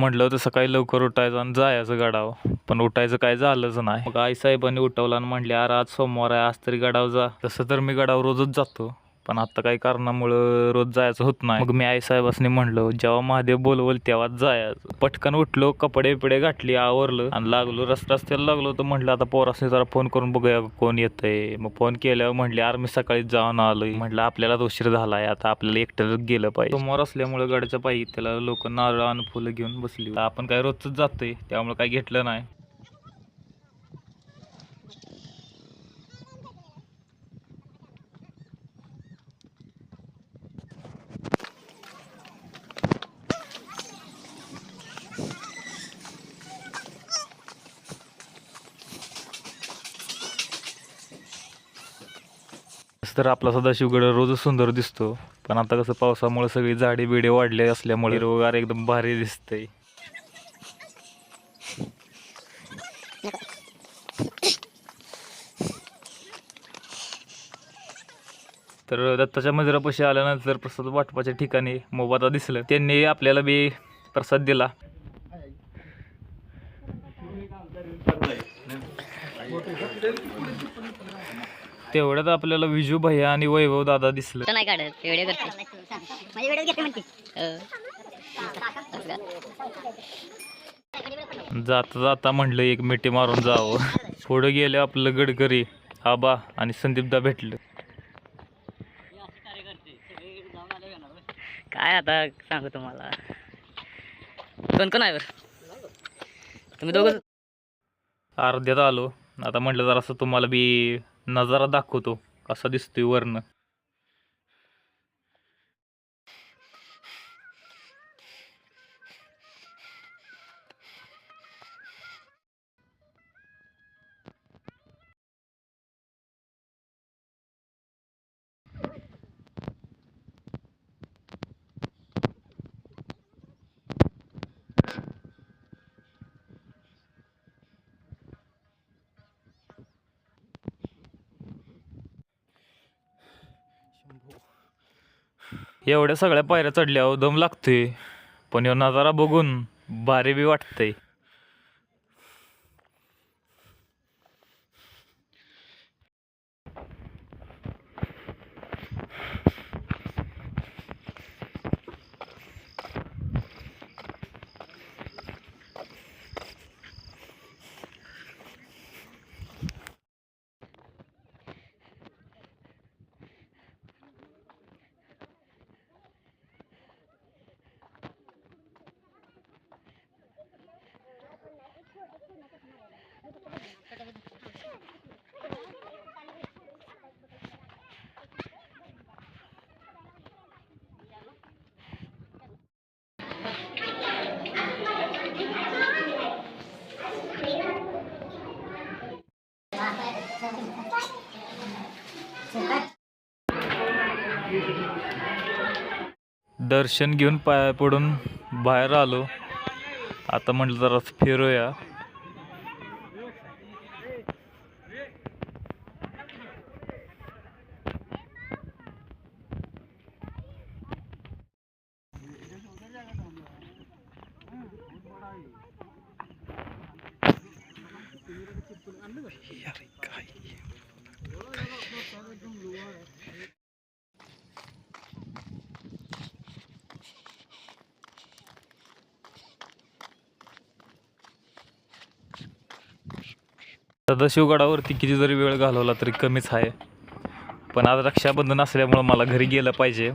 म्हटलं होतं सकाळी लवकर उठायचं आणि जायचं गडावर. पण उठायचं काय झालंच नाही. मग आई साहेबांनी उठवलं आणि म्हणले अरे आज सोमवार आहे आज तरी गडावर जा. तसं तर मी गडावर रोजच जातो. पण आता काही कारणामुळं रोज जायचं होत नाही. मग मी आई साहेबांनी म्हणलं जेव्हा महादेव बोलवल तेव्हाच जायचं. पटकन उठलो कपडे बिपडे घातली आवरलं आणि लागलो. रस्ता रस्त्याला लागलो तर म्हटलं आता पोरासनी जरा फोन करून बघूया कोण येतंय. मग फोन केल्यावर म्हटले अरे मी सकाळीच जाऊन आलोय. म्हटलं आपल्याला उशीर झालाय. आता आपल्याला एकट्याला गेलं पाहिजे. समोर असल्यामुळे गडाच्या पायी त्याला लोक नारळ आणि फुलं घेऊन बसली आपण काय रोजच जातोय त्यामुळे काय घेतलं नाही. तर आपला सदाशिवगड रोजच सुंदर दिसतो. पण आता कसं पावसामुळे सगळी झाडे बिडे वाढले असल्यामुळे रोगार एकदम भारी दिसतंय. तर दत्ताच्या मंदिरापाशी आल्यानंतर प्रसाद वाटपाच्या ठिकाणी मोबादा दिसलं. त्यांनी आपल्याला बी प्रसाद दिला. तेवढ्यात आपल्याला विजू भैया आणि वैभव दादा दिसलं. नाही काढत व्हिडिओ करते माझी व्हिडिओ घेते म्हणते. हो. जाता जाता म्हटलं एक मिठी मारून जावं. पुढे गेले आपलं गडकरी आबा आणि संदीपदा भेटलं. काय आता सांगू तुम्हाला? कोण कोण आहे बरं? तुम्ही दोघं? अर्ध्यात आलो. आता म्हटलं जरासं तुम्हाला बी नजारा दाखवतो कसा दिसतोय वरनं. एवढ्या सगळ्या पायऱ्या चढल्यावर दम लागतोय. पण ह्यो नजारा बघून भारी बी वाटतंय. दर्शन घेऊन पाया पडून बाहेर आलो. आता म्हटलं जरा फिरूया. सदाशिवगडावरती किती जरी वेळ घालवला तरी कमीच आहे. पण आज रक्षाबंधन असल्यामुळं मला घरी गेलं पाहिजे.